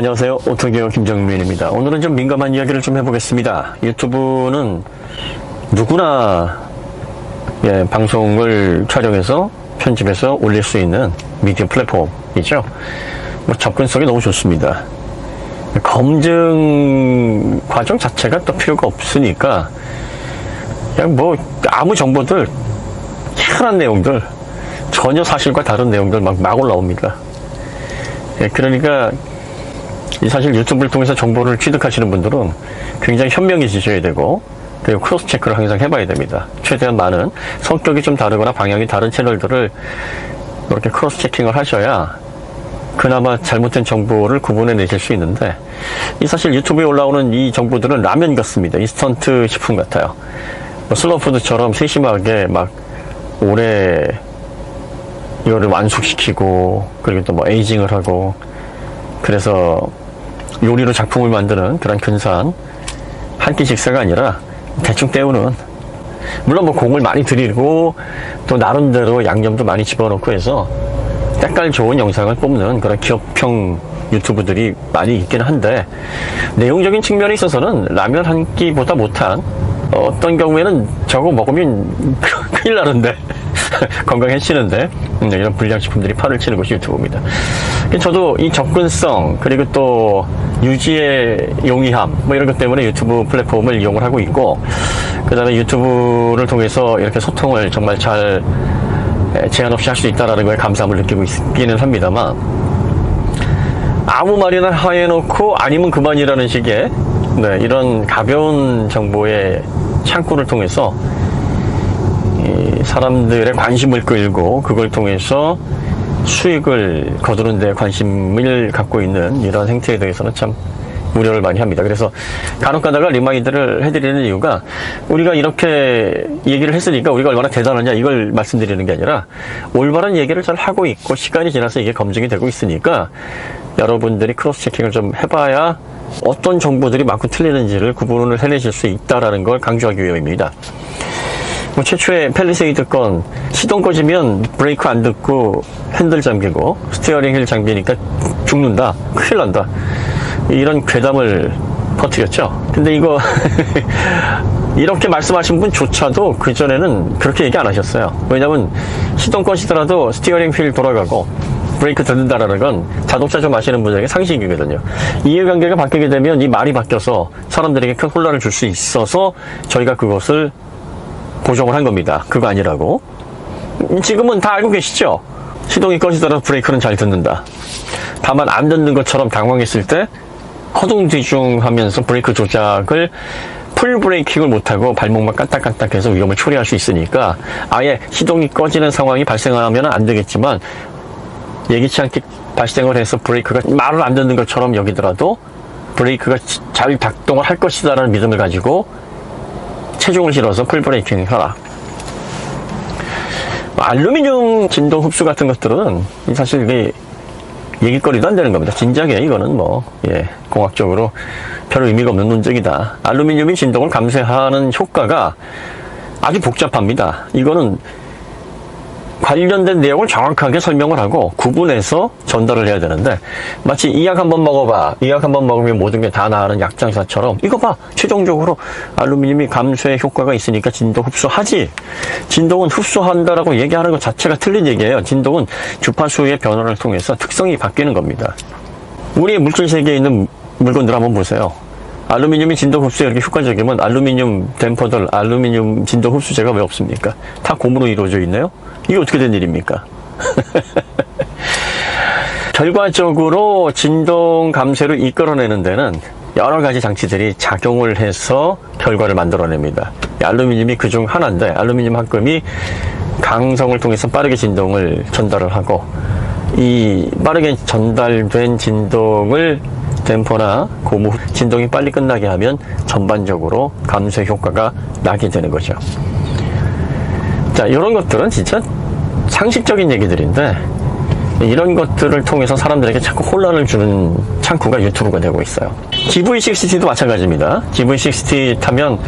안녕하세요. 오토기어 김정민입니다. 오늘은 좀 민감한 이야기를 좀 해보겠습니다. 유튜브는 누구나 예, 방송을 촬영해서 편집해서 올릴 수 있는 미디어 플랫폼이죠. 뭐 접근성이 너무 좋습니다. 검증 과정 자체가 또 필요가 없으니까 그냥 뭐 아무 정보들 희한한 내용들 전혀 사실과 다른 내용들 막, 막 올라옵니다. 예, 그러니까 이 사실 유튜브를 통해서 정보를 취득하시는 분들은 굉장히 현명해지셔야 되고 그리고 크로스 체크를 항상 해봐야 됩니다. 최대한 많은 성격이 좀 다르거나 방향이 다른 채널들을 이렇게 크로스 체킹을 하셔야 그나마 잘못된 정보를 구분해 내실 수 있는데 이 사실 유튜브에 올라오는 이 정보들은 라면 같습니다. 인스턴트 식품 같아요. 뭐 슬로푸드처럼 세심하게 막 오래 이거를 완숙시키고 그리고 또 뭐 에이징을 하고 그래서 요리로 작품을 만드는 그런 근사한 한 끼 식사가 아니라 대충 때우는. 물론 뭐 공을 많이 들이고 또 나름대로 양념도 많이 집어넣고 해서 때깔 좋은 영상을 뽑는 그런 기업형 유튜브들이 많이 있긴 한데 내용적인 측면에 있어서는 라면 한 끼보다 못한 어떤 경우에는 저거 먹으면 큰일 나는데. 건강해지는데. 음, 이런 불량식품들이 팔을 치는 것이 유튜브입니다. 저도 이 접근성 그리고 또 유지의 용이함 뭐 이런 것 때문에 유튜브 플랫폼을 이용을 하고 있고 그 다음에 유튜브를 통해서 이렇게 소통을 정말 잘 에, 제한 없이 할 수 있다는 거에 감사함을 느끼고 있기는 합니다만 아무 말이나 하해놓고 아니면 그만이라는 식의 네, 이런 가벼운 정보의 창구를 통해서 이 사람들의 관심을 끌고 그걸 통해서 수익을 거두는 데 관심을 갖고 있는 이런 행태에 대해서는 참 우려를 많이 합니다. 그래서 간혹 가다가 리마인드를 해드리는 이유가 우리가 이렇게 얘기를 했으니까 우리가 얼마나 대단하냐 이걸 말씀드리는 게 아니라 올바른 얘기를 잘 하고 있고 시간이 지나서 이게 검증이 되고 있으니까 여러분들이 크로스 체킹을 좀 해봐야 어떤 정보들이 맞고 틀리는지를 구분을 해내실 수 있다라는 걸 강조하기 위함입니다. 뭐 최초의 펠리세이드 건 시동 꺼지면 브레이크 안 듣고 핸들 잠기고 스티어링 휠 잠기니까 죽는다. 큰일 난다. 이런 괴담을 퍼뜨렸죠. 근데 이거 이렇게 말씀하신 분조차도 그전에는 그렇게 얘기 안 하셨어요. 왜냐면 시동 꺼시더라도 스티어링 휠 돌아가고 브레이크 듣는다라는 건 자동차 좀 아시는 분에게 상식이거든요. 이해관계가 바뀌게 되면 이 말이 바뀌어서 사람들에게 큰 혼란을 줄 수 있어서 저희가 그것을 보정을 한 겁니다. 그거 아니라고. 지금은 다 알고 계시죠? 시동이 꺼지더라도 브레이크는 잘 듣는다. 다만 안 듣는 것처럼 당황했을 때 허둥지중 하면서 브레이크 조작을 풀 브레이킹을 못하고 발목만 깐딱깐딱해서 위험을 초래할 수 있으니까 아예 시동이 꺼지는 상황이 발생하면 안 되겠지만 예기치 않게 발생을 해서 브레이크가 말을 안 듣는 것처럼 여기더라도 브레이크가 잘 작동을 할 것이다라는 믿음을 가지고 체중을 실어서 풀 브레이킹 하라. 알루미늄 진동 흡수 같은 것들은 사실 이게 얘기거리도 안 되는 겁니다. 진작에 이거는 뭐, 예, 공학적으로 별 의미가 없는 논쟁이다. 알루미늄이 진동을 감쇄하는 효과가 아주 복잡합니다. 이거는 관련된 내용을 정확하게 설명을 하고 구분해서 전달을 해야 되는데 마치 이 약 한번 먹어봐. 이 약 한번 먹으면 모든 게 다 나아는 약장사처럼 이거 봐. 최종적으로 알루미늄이 감쇄 효과가 있으니까 진동 흡수하지. 진동은 흡수한다라고 얘기하는 것 자체가 틀린 얘기예요. 진동은 주파수의 변화를 통해서 특성이 바뀌는 겁니다. 우리의 물질 세계에 있는 물건들 한번 보세요 알루미늄이 진동 흡수에 이렇게 효과적이면 알루미늄 댐퍼들, 알루미늄 진동 흡수제가 왜 없습니까? 다 고무로 이루어져 있네요? 이게 어떻게 된 일입니까? 결과적으로 진동 감쇄를 이끌어내는 데는 여러 가지 장치들이 작용을 해서 결과를 만들어냅니다. 알루미늄이 그 중 하나인데, 알루미늄 합금이 강성을 통해서 빠르게 진동을 전달을 하고, 이 빠르게 전달된 진동을 댐퍼나 고무 진동이 빨리 끝나게 하면 전반적으로 감쇄 효과가 나게 되는 거죠. 자, 이런 것들은 진짜 상식적인 얘기들인데 이런 것들을 통해서 사람들에게 자꾸 혼란을 주는 창구가 유튜브가 되고 있어요. GV60도 마찬가지입니다. GV60 타면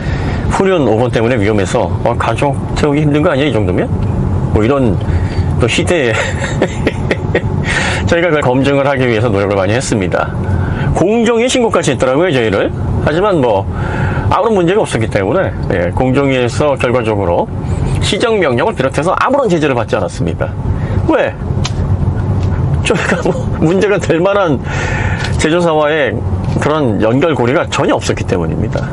후륜 5번 때문에 위험해서 어, 가족 태우기 힘든 거 아니야 이 정도면? 뭐 이런 또 시대에 저희가 그걸 검증을 하기 위해서 노력을 많이 했습니다. 공정위 신고까지 했더라고요, 저희를. 하지만 뭐, 아무런 문제가 없었기 때문에, 예, 공정위에서 결과적으로 시정명령을 비롯해서 아무런 제재를 받지 않았습니다. 왜? 저희가 뭐, 문제가 될 만한 제조사와의 그런 연결고리가 전혀 없었기 때문입니다.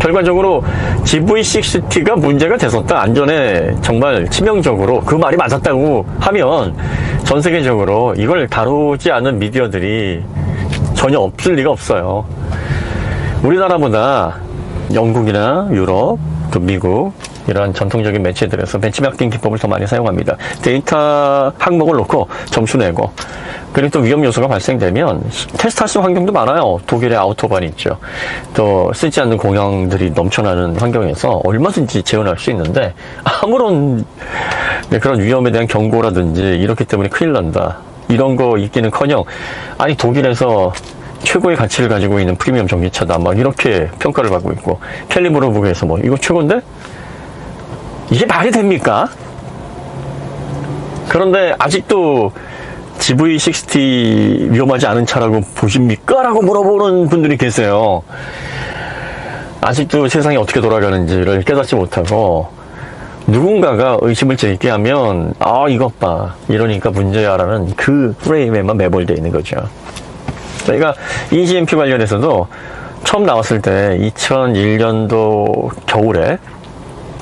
결과적으로 GV60T가 문제가 됐었다. 안전에 정말 치명적으로 그 말이 맞았다고 하면 전 세계적으로 이걸 다루지 않는 미디어들이 전혀 없을 리가 없어요. 우리나라보다 영국이나 유럽, 또 미국 이러한 전통적인 매체들에서 벤치마킹 기법을 더 많이 사용합니다. 데이터 항목을 놓고 점수 내고 그리고 또 위험 요소가 발생되면 테스트할 수 있는 환경도 많아요. 독일의 아우토반 있죠. 또 쓰지 않는 공항들이 넘쳐나는 환경에서 얼마든지 재현할 수 있는데 아무런 네, 그런 위험에 대한 경고라든지 이렇기 때문에 큰일 난다. 이런 거 있기는커녕 아니 독일에서 최고의 가치를 가지고 있는 프리미엄 전기차다. 막 이렇게 평가를 받고 있고 캘리브로브에서 뭐 이거 최고인데 이게 말이 됩니까? 그런데 아직도 GV60 위험하지 않은 차라고 보십니까? 라고 물어보는 분들이 계세요. 아직도 세상이 어떻게 돌아가는지를 깨닫지 못하고 누군가가 의심을 제기게 하면 아 이것 봐 이러니까 문제야라는 그 프레임에만 매몰되어 있는 거죠. 저희가 EGMP 관련해서도 처음 나왔을 때 2001년도 겨울에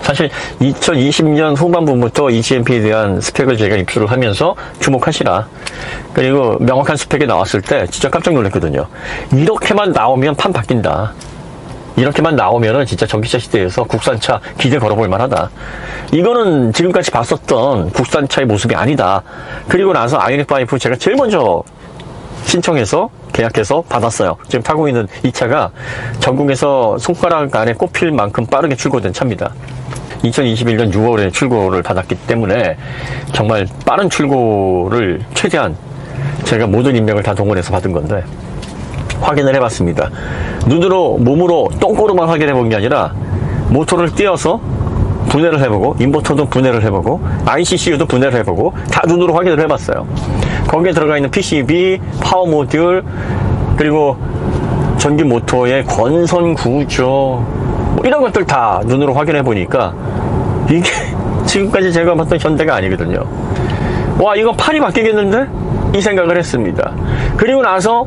사실 2020년 후반부부터 EGMP에 대한 스펙을 제가 입수를 하면서 주목하시라. 그리고 명확한 스펙이 나왔을 때 진짜 깜짝 놀랐거든요. 이렇게만 나오면 판 바뀐다. 이렇게만 나오면은 진짜 전기차 시대에서 국산차 기대 걸어볼 만하다. 이거는 지금까지 봤었던 국산차의 모습이 아니다. 그리고 나서 아이닉5 제가 제일 먼저 신청해서 계약해서 받았어요. 지금 타고 있는 이 차가 전국에서 손가락 안에 꼽힐 만큼 빠르게 출고된 차입니다. 2021년 6월에 출고를 받았기 때문에 정말 빠른 출고를 최대한 제가 모든 인맥을 다 동원해서 받은 건데 확인을 해봤습니다. 눈으로 몸으로 똥꼬로만 확인해 본 게 아니라 모터를 띄어서 분해를 해보고 인버터도 분해를 해보고 ICCU도 분해를 해보고 다 눈으로 확인을 해봤어요. 거기에 들어가 있는 PCB, 파워 모듈 그리고 전기 모터의 권선 구조 뭐 이런 것들 다 눈으로 확인해 보니까 이게 지금까지 제가 봤던 현대가 아니거든요. 와 이거 팔이 바뀌겠는데? 이 생각을 했습니다. 그리고 나서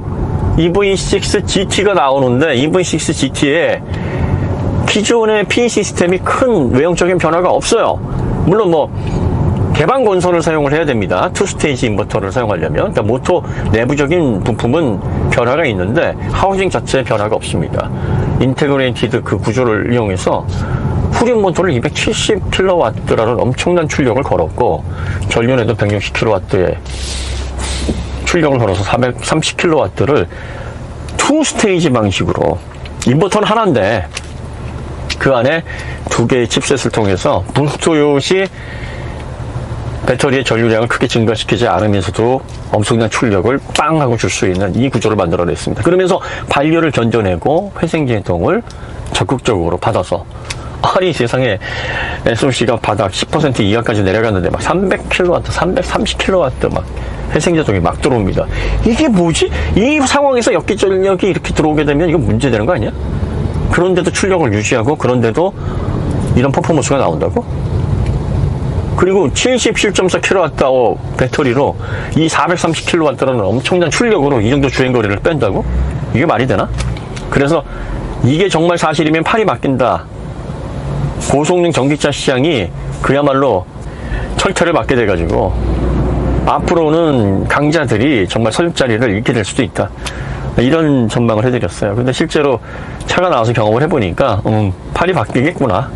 EV6 GT가 나오는데 EV6 GT에 기존의 P 시스템이 큰 외형적인 변화가 없어요. 물론 뭐 개방 건선을 사용을 해야 됩니다. 투 스테이지 인버터를 사용하려면 그러니까 모터 내부적인 부품은 변화가 있는데 하우징 자체에 변화가 없습니다. 인테그레이티드 그 구조를 이용해서 후륜 모터를 270kW라는 엄청난 출력을 걸었고 전륜에도 160kW의 출력을 걸어서 430kW를 투 스테이지 방식으로 인버터는 하나인데 그 안에 두 개의 칩셋을 통해서 불소요 시 배터리의 전류량을 크게 증가시키지 않으면서도 엄청난 출력을 빵 하고 줄 수 있는 이 구조를 만들어냈습니다. 그러면서 반려를 견뎌내고 회생제동을 적극적으로 받아서 아니 세상에 SOC가 바닥 10% 이하까지 내려갔는데 막 300kW, 330kW 막 회생제동이 막 들어옵니다. 이게 뭐지? 이 상황에서 역기 전력이 이렇게 들어오게 되면 이거 문제되는 거 아니야? 그런데도 출력을 유지하고 그런데도 이런 퍼포먼스가 나온다고? 그리고 77.4kWh 배터리로 이 430kW라는 엄청난 출력으로 이 정도 주행거리를 뺀다고? 이게 말이 되나? 그래서 이게 정말 사실이면 팔이 바뀐다. 고성능 전기차 시장이 그야말로 철퇴를 맞게 돼가지고 앞으로는 강자들이 정말 서육자리를 잃게 될 수도 있다. 이런 전망을 해드렸어요. 근데 실제로 차가 나와서 경험을 해보니까 음, 팔이 바뀌겠구나.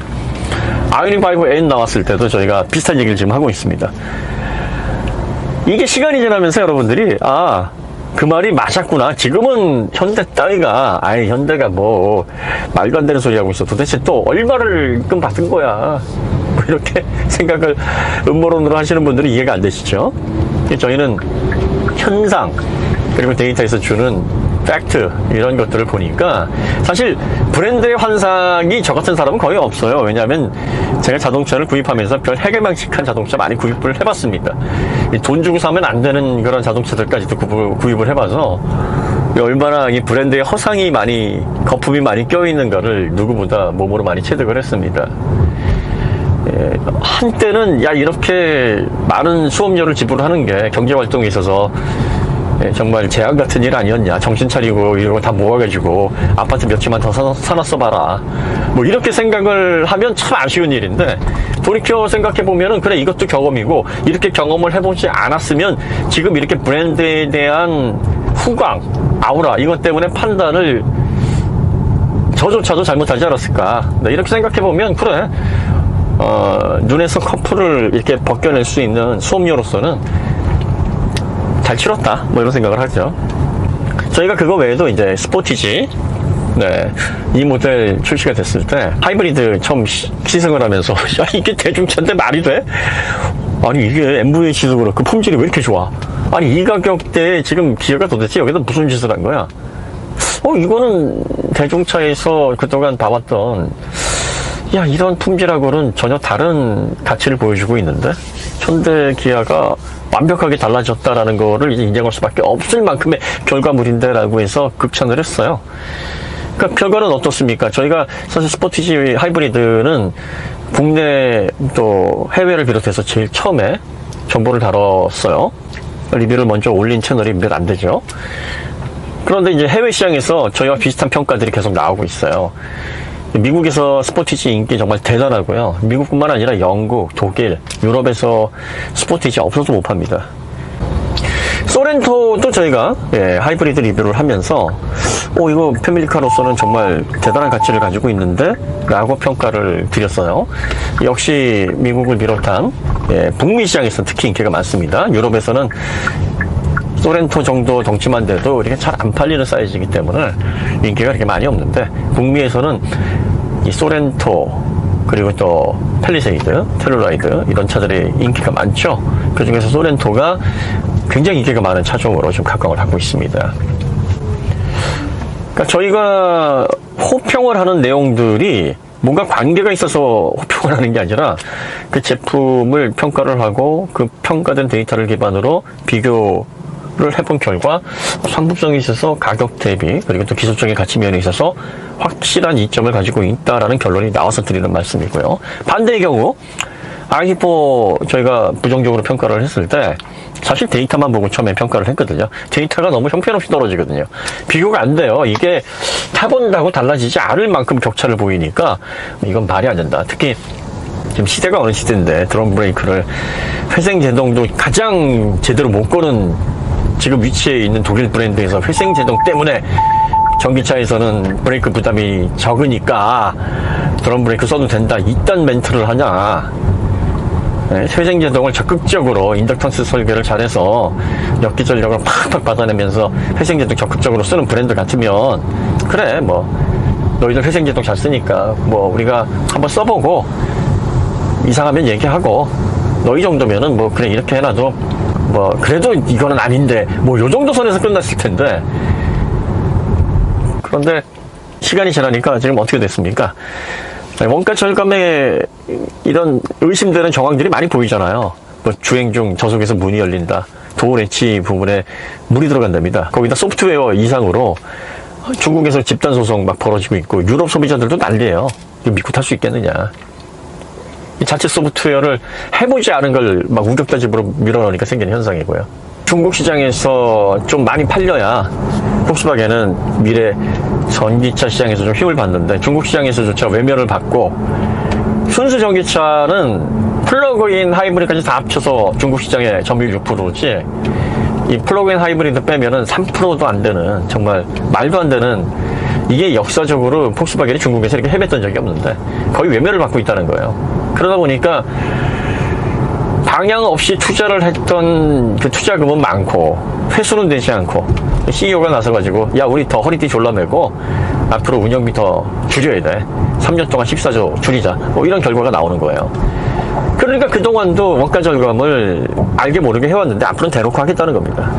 아이닉 5 N 나왔을 때도 저희가 비슷한 얘기를 지금 하고 있습니다. 이게 시간이 지나면서 여러분들이 아, 그 말이 맞았구나. 지금은 현대 따위가 아예 현대가 뭐 말도 안 되는 소리 하고 있어. 도대체 또 얼마를 입금 받은 거야. 뭐 이렇게 생각을 음모론으로 하시는 분들은 이해가 안 되시죠? 저희는 현상 그리고 데이터에서 주는 팩트 이런 것들을 보니까 사실 브랜드의 환상이 저 같은 사람은 거의 없어요. 왜냐하면 제가 자동차를 구입하면서 별 해결망측한 자동차 많이 구입을 해봤습니다. 돈 주고 사면 안 되는 그런 자동차들까지도 구입을 해봐서 얼마나 이 브랜드에 허상이 많이 거품이 많이 껴있는 거를 누구보다 몸으로 많이 체득을 했습니다. 예, 한때는 야 이렇게 많은 수업료를 지불하는 게 경제 활동에 있어서 예, 정말 제약 같은 일 아니었냐. 정신 차리고 이런 거 다 모아가지고 아파트 몇 채만 더 사, 사놨어 봐라. 뭐 이렇게 생각을 하면 참 아쉬운 일인데 돌이켜 생각해 보면은 그래 이것도 경험이고 이렇게 경험을 해보지 않았으면 지금 이렇게 브랜드에 대한 후광 아우라 이것 때문에 판단을 저조차도 잘못하지 않았을까. 네, 이렇게 생각해 보면 그래 어, 눈에서 커플을 이렇게 벗겨낼 수 있는 수업료로서는 잘 치렀다. 뭐 이런 생각을 하죠. 저희가 그거 외에도 이제 스포티지, 네, 이 모델 출시가 됐을 때 하이브리드 처음 시, 시승을 하면서 야 이게 대중차인데 말이 돼? 아니 이게 MVH도 그렇고 품질이 왜 이렇게 좋아? 아니 이 가격대에 지금 기어가 도대체 여기다 무슨 짓을 한 거야? 어 이거는 대중차에서 그동안 봐왔던 야 이런 품질하고는 전혀 다른 가치를 보여주고 있는데 현대 기아가 완벽하게 달라졌다라는 거를 이제 인정할 수밖에 없을 만큼의 결과물인데라고 해서 극찬을 했어요. 그러니까 결과는 어떻습니까? 저희가 사실 스포티지 하이브리드는 국내 또 해외를 비롯해서 제일 처음에 정보를 다뤘어요. 리뷰를 먼저 올린 채널이 몇 안 되죠. 그런데 이제 해외 시장에서 저희와 비슷한 평가들이 계속 나오고 있어요. 미국에서 스포티지 인기 정말 대단하고요. 미국뿐만 아니라 영국, 독일, 유럽에서 스포티지 없어서 못 팝니다. 소렌토도 저희가 예, 하이브리드 리뷰를 하면서 오 이거 패밀리카로서는 정말 대단한 가치를 가지고 있는데 라고 평가를 드렸어요. 역시 미국을 비롯한 예, 북미 시장에서 특히 인기가 많습니다. 유럽에서는 소렌토 정도 덩치만 돼도 이렇게 잘 안 팔리는 사이즈이기 때문에 인기가 그렇게 많이 없는데 북미에서는 이 소렌토 그리고 또 펠리세이드, 텔룰라이드 이런 차들이 인기가 많죠. 그 중에서 소렌토가 굉장히 인기가 많은 차종으로 좀 각광을 하고 있습니다. 그러니까 저희가 호평을 하는 내용들이 뭔가 관계가 있어서 호평을 하는 게 아니라 그 제품을 평가를 하고 그 평가된 데이터를 기반으로 비교 를 해본 결과 상품성이 있어서 가격 대비 그리고 또 기술적인 가치 면에 있어서 확실한 이점을 가지고 있다라는 결론이 나와서 드리는 말씀이고요. 반대의 경우 i4 저희가 부정적으로 평가를 했을 때 사실 데이터만 보고 처음에 평가를 했거든요. 데이터가 너무 형편없이 떨어지거든요. 비교가 안 돼요. 이게 타본다고 달라지지 않을 만큼 격차를 보이니까 이건 말이 안 된다. 특히 지금 시대가 어느 시대인데 드럼 브레이크를 회생 제동도 가장 제대로 못 거는 지금 위치에 있는 독일 브랜드에서 회생 제동 때문에 전기차에서는 브레이크 부담이 적으니까 드럼 브레이크 써도 된다. 이딴 멘트를 하냐. 네, 회생 제동을 적극적으로 인덕턴스 설계를 잘해서 역기 전력을 팍팍 받아내면서 회생 제동 적극적으로 쓰는 브랜드 같으면 그래 뭐 너희들 회생 제동 잘 쓰니까 뭐 우리가 한번 써보고 이상하면 얘기하고 너희 정도면은 뭐 그래 이렇게 해놔도 뭐 그래도 이거는 아닌데 뭐 요 정도 선에서 끝났을 텐데 그런데 시간이 지나니까 지금 어떻게 됐습니까? 원가 절감에 이런 의심되는 정황들이 많이 보이잖아요. 뭐 주행 중 저속에서 문이 열린다. 도어 레치 부분에 물이 들어간답니다. 거기다 소프트웨어 이상으로 중국에서 집단 소송 막 벌어지고 있고 유럽 소비자들도 난리예요. 이거 믿고 탈 수 있겠느냐. 이 자체 소프트웨어를 해보지 않은 걸 막 우격다짐으로 밀어넣으니까 생기는 현상이고요. 중국 시장에서 좀 많이 팔려야 폭스바겐은 미래 전기차 시장에서 좀 힘을 받는데 중국 시장에서조차 외면을 받고 순수 전기차는 플러그인 하이브리드까지 다 합쳐서 중국 시장의 점유율 6%지 이 플러그인 하이브리드 빼면은 3%도 안 되는 정말 말도 안 되는 이게 역사적으로 폭스바겐이 중국에서 이렇게 헤맸던 적이 없는데 거의 외면을 받고 있다는 거예요. 그러다 보니까 방향 없이 투자를 했던 그 투자금은 많고 회수는 되지 않고 CEO가 나서가지고 야 우리 더 허리띠 졸라매고 앞으로 운영비 더 줄여야 돼. 3년 동안 14조 줄이자. 뭐 이런 결과가 나오는 거예요. 그러니까 그동안도 원가 절감을 알게 모르게 해왔는데 앞으로는 대놓고 하겠다는 겁니다.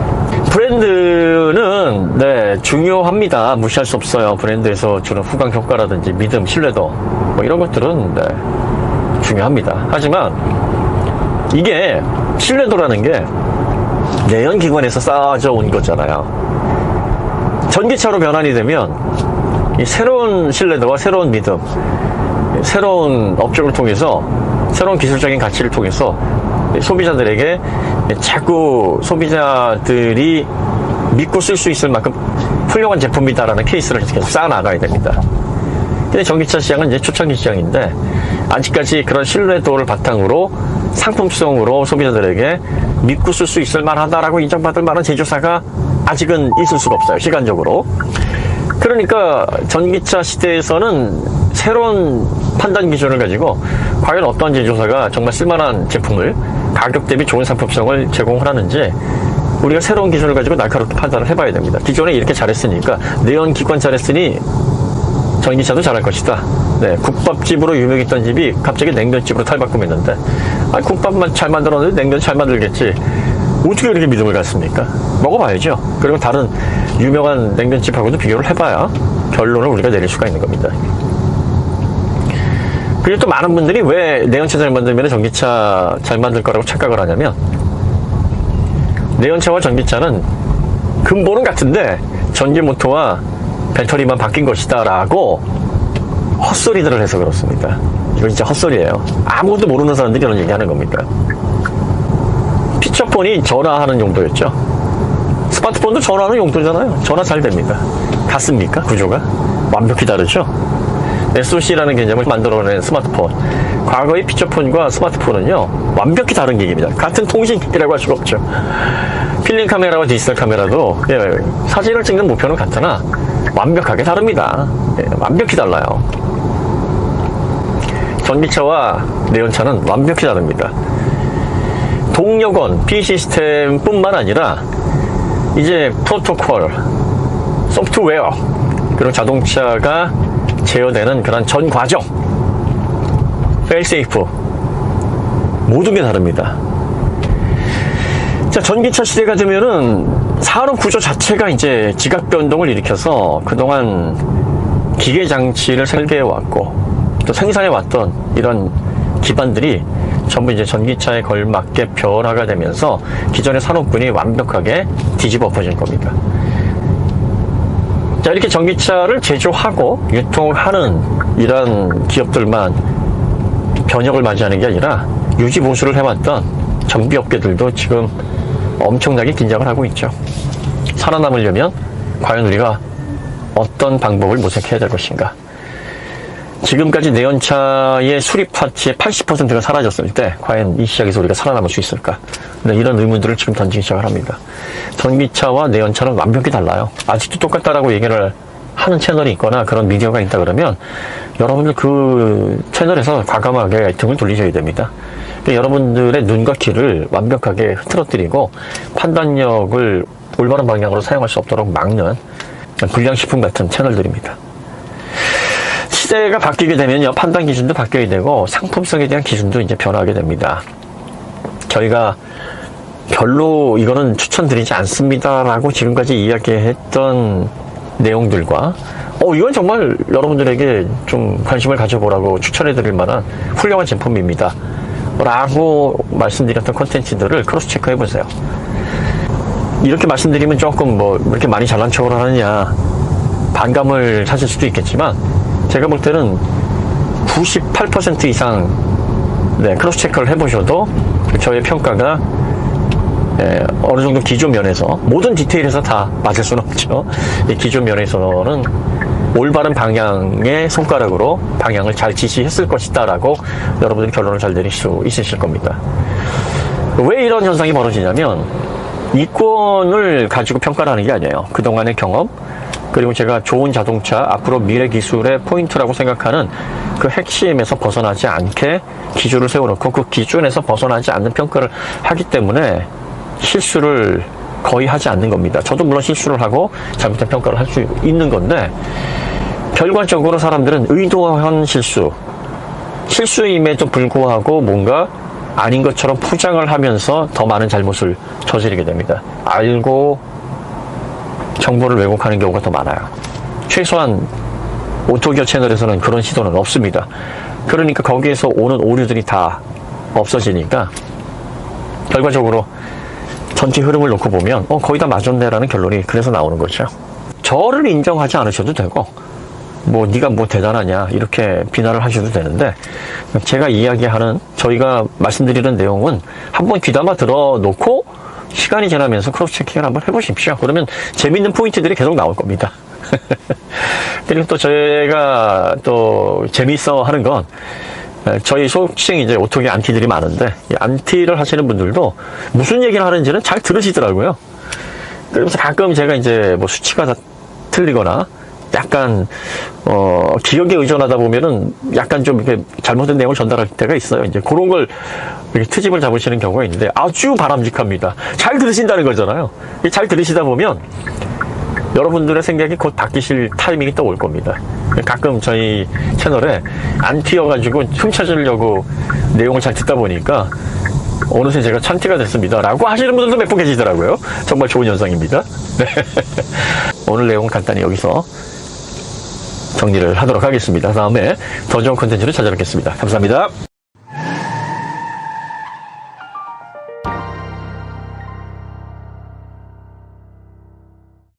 브랜드는 네 중요합니다. 무시할 수 없어요. 브랜드에서 주는 후광 효과라든지 믿음 신뢰도 뭐 이런 것들은 네, 중요합니다 하지만 이게 신뢰도라는 게 내연 기관에서 쌓아져 온 거잖아요. 전기차로 변환이 되면 이 새로운 신뢰도와 새로운 믿음, 새로운 업적을 통해서 새로운 기술적인 가치를 통해서 소비자들에게 자꾸 소비자들이 믿고 쓸 수 있을 만큼 훌륭한 제품이다라는 케이스를 계속 쌓아나가야 됩니다. 근데 전기차 시장은 이제 초창기 시장인데 아직까지 그런 신뢰도를 바탕으로 상품성으로 소비자들에게 믿고 쓸 수 있을 만하다라고 인정받을 만한 제조사가 아직은 있을 수가 없어요. 시간적으로. 그러니까 전기차 시대에서는 새로운 판단 기준을 가지고 과연 어떤 제조사가 정말 쓸만한 제품을 가격 대비 좋은 상품성을 제공을 하는지 우리가 새로운 기준을 가지고 날카롭게 판단을 해봐야 됩니다. 기존에 이렇게 잘했으니까 내연 기관 잘했으니 전기차도 잘할 것이다. 네, 국밥집으로 유명했던 집이 갑자기 냉면집으로 탈바꿈했는데, 아, 국밥만 잘 만들었는데 냉면 잘 만들겠지. 어떻게 그렇게 믿음을 갖습니까? 먹어봐야죠. 그리고 다른 유명한 냉면집하고도 비교를 해봐야 결론을 우리가 내릴 수가 있는 겁니다. 그리고 또 많은 분들이 왜 내연차 잘 만들면 전기차 잘 만들 거라고 착각을 하냐면, 내연차와 전기차는 근본은 같은데 전기 모터와 배터리만 바뀐 것이다 라고 헛소리들을 해서 그렇습니다. 이거 진짜 헛소리예요. 아무것도 모르는 사람들이 이런 얘기 하는 겁니다. 피처폰이 전화하는 용도였죠. 스마트폰도 전화하는 용도잖아요. 전화 잘 됩니다. 같습니까? 구조가? 완벽히 다르죠? SOC라는 개념을 만들어낸 스마트폰. 과거의 피처폰과 스마트폰은요, 완벽히 다른 기기입니다. 같은 통신기기라고 할 수가 없죠. 필름 카메라와 디지털 카메라도 예, 사진을 찍는 목표는 같으나 완벽하게 다릅니다. 예, 완벽히 달라요. 전기차와 내연차는 완벽히 다릅니다. 동력원, P 시스템 뿐만 아니라 이제 프로토콜, 소프트웨어, 그리고 자동차가 제어되는 그런 전 과정, 페일세이프 모든 게 다릅니다. 자, 전기차 시대가 되면은 산업 구조 자체가 이제 지각 변동을 일으켜서 그동안 기계 장치를 설계해 왔고 또 생산해 왔던 이런 기반들이 전부 이제 전기차에 걸맞게 변화가 되면서 기존의 산업군이 완벽하게 뒤집어 엎어진 겁니다. 자, 이렇게 전기차를 제조하고 유통을 하는 이런 기업들만 변혁을 맞이하는 게 아니라 유지 보수를 해왔던 정비업계들도 지금 엄청나게 긴장을 하고 있죠. 살아남으려면 과연 우리가 어떤 방법을 모색해야 될 것인가? 지금까지 내연차의 수립 파츠의 80%가 사라졌을 때 과연 이 시장에서 우리가 살아남을 수 있을까? 네, 이런 의문들을 지금 던지기 시작을 합니다. 전기차와 내연차는 완벽히 달라요. 아직도 똑같다라고 얘기를 하는 채널이 있거나 그런 미디어가 있다 그러면 여러분들 그 채널에서 과감하게 등을 돌리셔야 됩니다. 그러니까 여러분들의 눈과 귀를 완벽하게 흐트러뜨리고 판단력을 올바른 방향으로 사용할 수 없도록 막는 불량식품 같은 채널들입니다. 시대가 바뀌게 되면요, 판단 기준도 바뀌어야 되고, 상품성에 대한 기준도 이제 변화하게 됩니다. 저희가 별로 이거는 추천드리지 않습니다라고 지금까지 이야기했던 내용들과, 어, 이건 정말 여러분들에게 좀 관심을 가져보라고 추천해드릴 만한 훌륭한 제품입니다. 라고 말씀드렸던 콘텐츠들을 크로스 체크해 보세요. 이렇게 말씀드리면 조금 뭐, 이렇게 많이 잘난 척을 하느냐, 반감을 사실 수도 있겠지만, 제가 볼 때는 98% 이상 네, 크로스 체크를 해보셔도 저의 평가가 예, 어느 정도 기존 면에서 모든 디테일에서 다 맞을 수는 없죠. 이 기존 면에서는 올바른 방향의 손가락으로 방향을 잘 지시했을 것이다라고 여러분들이 결론을 잘 내릴 수 있으실 겁니다. 왜 이런 현상이 벌어지냐면 이권을 가지고 평가를 하는 게 아니에요. 그동안의 경험, 그리고 제가 좋은 자동차, 앞으로 미래 기술의 포인트라고 생각하는 그 핵심에서 벗어나지 않게 기준을 세워놓고 그 기준에서 벗어나지 않는 평가를 하기 때문에 실수를 거의 하지 않는 겁니다. 저도 물론 실수를 하고 잘못된 평가를 할 수 있는 건데 결과적으로 사람들은 의도한 실수, 실수임에도 불구하고 뭔가 아닌 것처럼 포장을 하면서 더 많은 잘못을 저지르게 됩니다. 알고 정보를 왜곡하는 경우가 더 많아요. 최소한 오토기어 채널에서는 그런 시도는 없습니다. 그러니까 거기에서 오는 오류들이 다 없어지니까 결과적으로 전체 흐름을 놓고 보면 어 거의 다 맞았네라는 결론이 그래서 나오는 거죠. 저를 인정하지 않으셔도 되고 뭐 네가 뭐 대단하냐 이렇게 비난을 하셔도 되는데 제가 이야기하는 저희가 말씀드리는 내용은 한번 귀담아 들어놓고 시간이 지나면서 크로스 체킹을 한번 해보십시오. 그러면 재밌는 포인트들이 계속 나올 겁니다. 그리고 또 저희가 또 재미있어 하는 건 에, 저희 소식생 이제 오토기 안티들이 많은데 이 안티를 하시는 분들도 무슨 얘기를 하는지는 잘 들으시더라고요. 그러면서 가끔 제가 이제 뭐 수치가 다 틀리거나 약간 어 기억에 의존하다 보면은 약간 좀 이렇게 잘못된 내용을 전달할 때가 있어요. 이제 그런 걸 이렇게 트집을 잡으시는 경우가 있는데 아주 바람직합니다. 잘 들으신다는 거잖아요. 잘 들으시다 보면 여러분들의 생각이 곧 바뀌실 타이밍이 또 올 겁니다. 가끔 저희 채널에 안 튀어가지고 훔쳐주려고 내용을 잘 듣다 보니까 어느새 제가 찬티가 됐습니다. 라고 하시는 분들도 몇 분 계시더라고요. 정말 좋은 현상입니다. 네. 오늘 내용은 간단히 여기서 정리를 하도록 하겠습니다. 다음에 더 좋은 콘텐츠로 찾아뵙겠습니다. 감사합니다.